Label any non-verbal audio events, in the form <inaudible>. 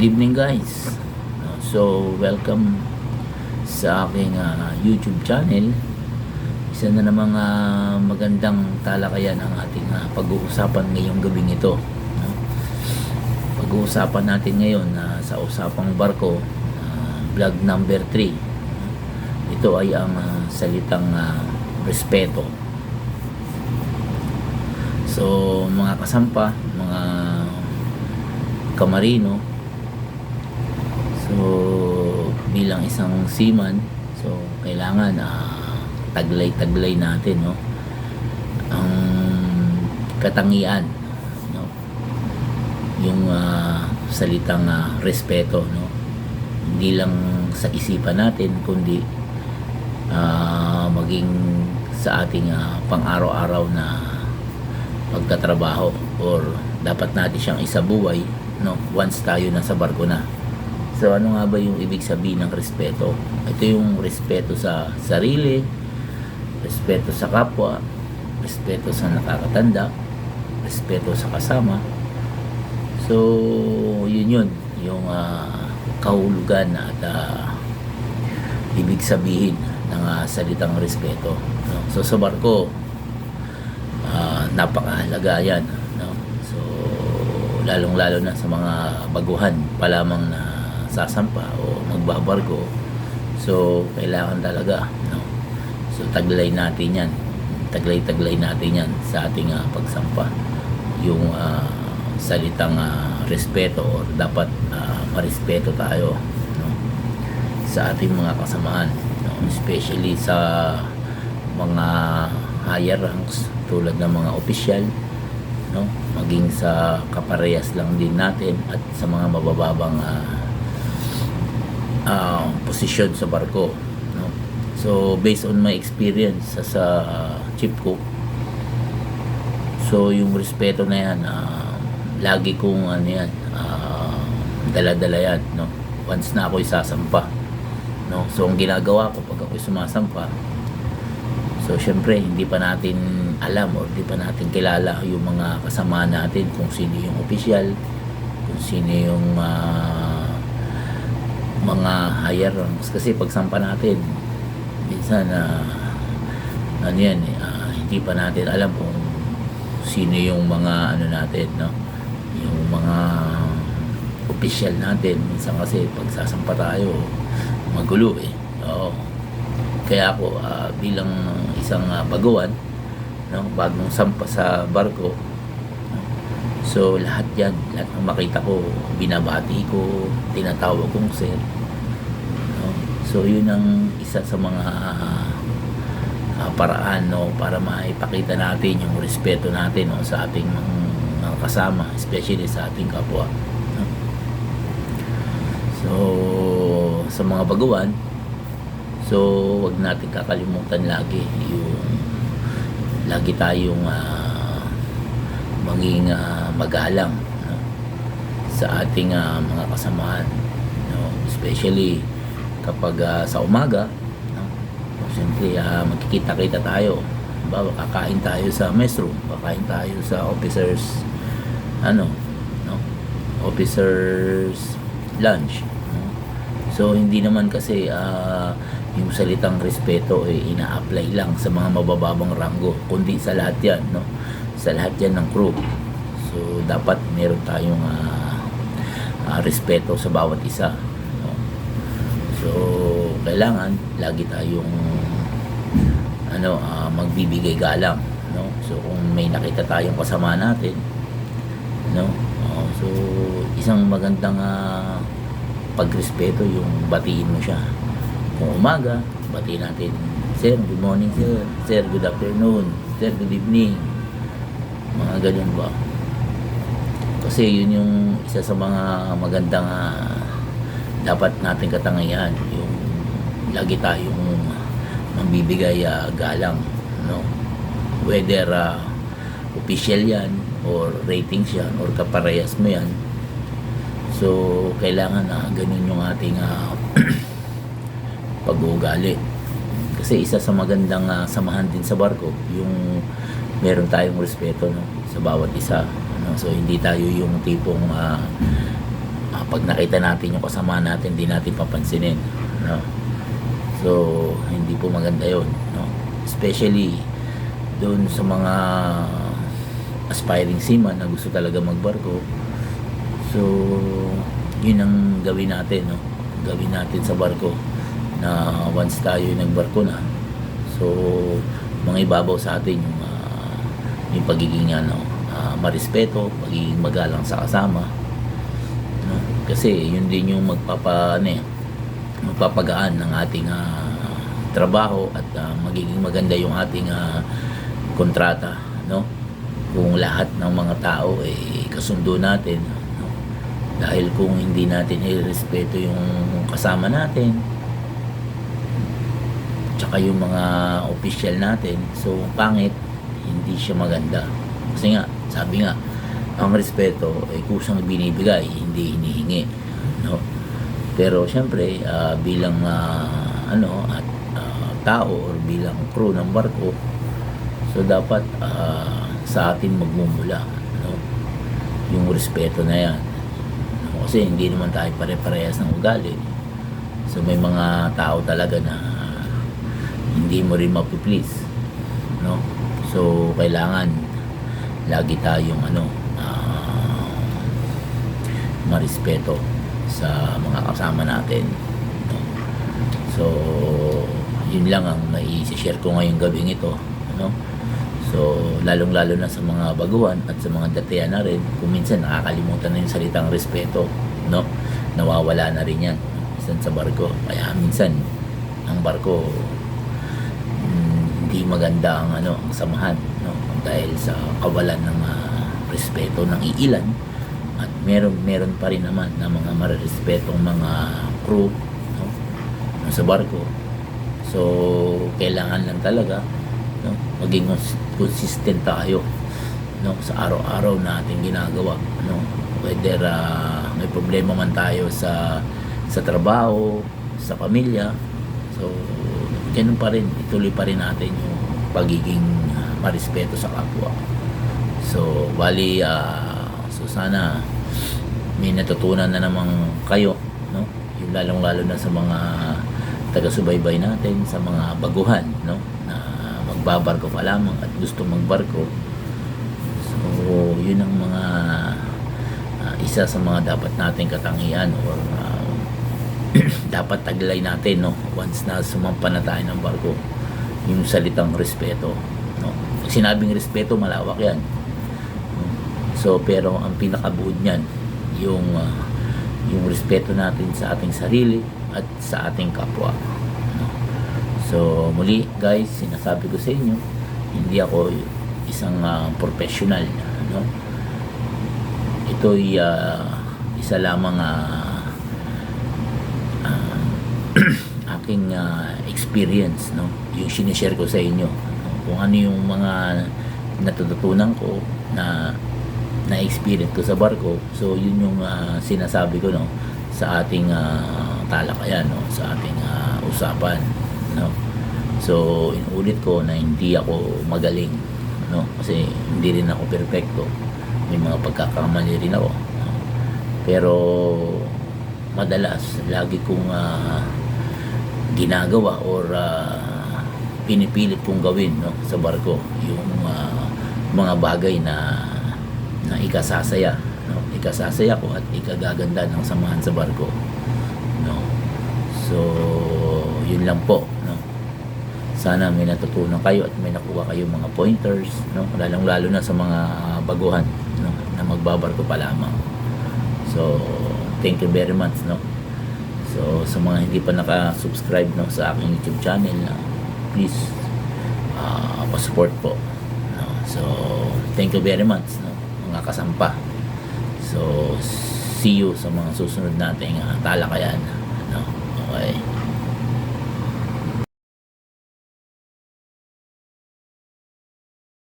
Good evening guys. Uh, So, welcome sa aking ah, YouTube channel. Isa na namang ah, magandang talakayan ang ating ah, pag-uusapan ngayong gabing ito. Pag-uusapan natin ngayon na sa usapang barko, ah, vlog number 3. Ito ay ang ah, salitang ah, respeto. So, mga kasampa, mga kamarino, so bilang isang seaman, so kailangan ah, taglay-taglay natin, no? Ang katangian, no? Yung ah, salitang ah, respeto, no? Hindi lang sa isipan natin, kundi ah, maging sa ating ah, pang-araw-araw na pagtatrabaho or dapat natin siyang isabuhay no once tayo nasa barko na so ano nga ba yung ibig sabihin ng respeto ito yung respeto sa sarili respeto sa kapwa respeto sa nakakatanda respeto sa kasama so yun yun yung ah, kahulugan at ah, ibig sabihin ng ah, salitang respeto no? so sa barko ah, napakahalaga yan no? so lalong lalo na sa mga baguhan pa lamang na sasampa o magbabarko so kailangan talaga no? so taglay natin yan taglay taglay natin yan sa ating ah, pagsampa yung ah, salitang ah, respeto or dapat ah, marespeto tayo no? sa ating mga kasamaan no? especially sa mga higher ranks tulad ng mga opisyal no maging sa kaparehas lang din natin at sa mga mabababang ah, ah, posisyon sa barko no? So based on my experience sa, sa chief cook so yung respeto na yan ah, lagi kong ano yan ah, dala-dala yan no? Once na ako isasampa no? So ang ginagawa ko pag ako sumasampa So, syempre, hindi pa natin alam o hindi pa natin kilala yung mga kasama natin kung sino yung opisyal, kung sino yung ah, mga higher ranks. Kasi pagsampa natin, minsan, na ano yan, ah, hindi pa natin alam kung sino yung mga ano natin, no? Yung mga opisyal natin. Minsan kasi pagsasampa tayo, magulo eh. Oo. Kaya ako ah, bilang isang ah, baguhan, no, bagong sampa sa barko. So lahat 'yan, lahat ng makita ko, binabati ko, tinatawag kong sir. No? So yun ang isa sa mga ah, paraan no para maipakita natin yung respeto natin no, sa ating mga kasama, especially sa ating kapwa. no. So sa mga baguhan, So, wag natin kakalimutan lagi yung lagi tayong ah, maging ah, magalang no? sa ating ah, mga kasamahan. No? Especially kapag ah, sa umaga, no? Siyempre, ah, magkikita-kita tayo. Bawa, kakain tayo sa mess room, kakain tayo sa officers, ano, no? Officers lunch. No? So, hindi naman kasi ah, yung salitang respeto ay ina-apply lang sa mga mabababang ranggo kundi sa lahat yan no sa lahat yan ng crew so dapat meron tayong ah, ah, respeto sa bawat isa no? so kailangan lagi tayong ano ah, magbibigay galang no so kung may nakita tayong kasama natin no oh, so isang magandang ah, pagrespeto yung batiin mo siya kung umaga, bati natin, Sir, good morning sir. Sir, good afternoon. Sir, good evening. Mga ganyan ba? Kasi yun yung isa sa mga magandang ah, dapat natin katangayan. Yung lagi tayong mambibigay ah, galang. No? Whether ah, official yan or ratings yan or kaparehas mo yan. So, kailangan na ganun yung ating ah, <clears throat> pag-uugali. Kasi isa sa magandang ah, samahan din sa barko, yung meron tayong respeto no, sa bawat isa. Ano? So hindi tayo yung tipong ah, pag nakita natin yung kasama natin, di natin papansinin. No? So, hindi po maganda yon no? Especially, doon sa mga aspiring seaman na gusto talaga magbarko. So, yun ang gawin natin, no? Gawin natin sa barko na once tayo nagbarko na. So, mga ibabaw sa atin yung, ah, yung pagiging ano, ah, marespeto, pagiging magalang sa kasama. No? Kasi yun din yung magpapa, ano, eh, magpapagaan ng ating ah, trabaho at ah, magiging maganda yung ating ah, kontrata no kung lahat ng mga tao ay kasundo natin no? dahil kung hindi natin irespeto yung kasama natin tsaka yung mga official natin so pangit hindi siya maganda kasi nga sabi nga ang respeto ay kusang binibigay hindi hinihingi no? Pero syempre ah, bilang ah, ano at ah, tao or bilang crew ng barko so dapat ah, sa atin magmumula no? Yung respeto na yan no? kasi hindi naman tayo pare-parehas ng ugali. So may mga tao talaga na hindi mo rin mapiplease no? So kailangan lagi tayong ano ah, marespeto sa mga kasama natin. No? so yun lang ang mai-share ko ngayong gabing ito ano? So lalong lalo na sa mga baguhan at sa mga datihan na rin kung minsan nakakalimutan na yung salitang respeto no? Nawawala na rin yan. Minsan sa barko kaya minsan ang barko mm, hindi maganda ang ano ang samahan no dahil sa kawalan ng ah, respeto ng iilan. At meron meron pa rin naman na mga marerespetong mga crew no, sa barko. So kailangan lang talaga no? Maging cons- consistent tayo no? Sa araw-araw na ating ginagawa no? Whether ah, may problema man tayo sa sa trabaho sa pamilya. So ganun pa rin. Ituloy pa rin natin yung pagiging marespeto sa kapwa so bali ah, so sana may natutunan na namang kayo no? Yung lalong lalo na sa mga taga-subaybay natin sa mga baguhan no? Na magbabarko pa lamang at gusto magbarko. So yun ang mga ah, isa sa mga dapat nating katangian or ah, <clears throat> dapat taglay natin no? Once na sumampa na tayo ng barko yung salitang respeto sinabing respeto malawak yan. So pero ang pinakabuod niyan yung ah, yung respeto natin sa ating sarili at sa ating kapwa. So muli guys sinasabi ko sa inyo hindi ako isang ah, professional no ito'y ah, isa lamang ah, ah, <clears throat> aking ah, experience no? Yung sinishare ko sa inyo? Kung ano yung mga natututunan ko na na experience ko sa barko. So yun yung ah, sinasabi ko no sa ating ah, talakayan no sa ating ah, usapan no. So inulit ko na hindi ako magaling no kasi hindi rin ako perpekto. May mga pagkakamali rin ako no? pero madalas lagi kong ah, ginagawa or ah, pinipilit kong gawin no sa barko yung ah, mga bagay na na ikasasaya no. Ikasasaya ko at ikagaganda ng samahan sa barko no. So yun lang po no. Sana may natutunan kayo at may nakuha kayong mga pointers no lalong lalo na sa mga baguhan no na magbabarko pa lamang. So thank you very much no. So sa mga hindi pa naka-subscribe no sa aking YouTube channel no, please uh, pa-support po. No? so thank you very much no? Mga kasampa. So see you sa mga susunod nating uh, talakayan. No? Okay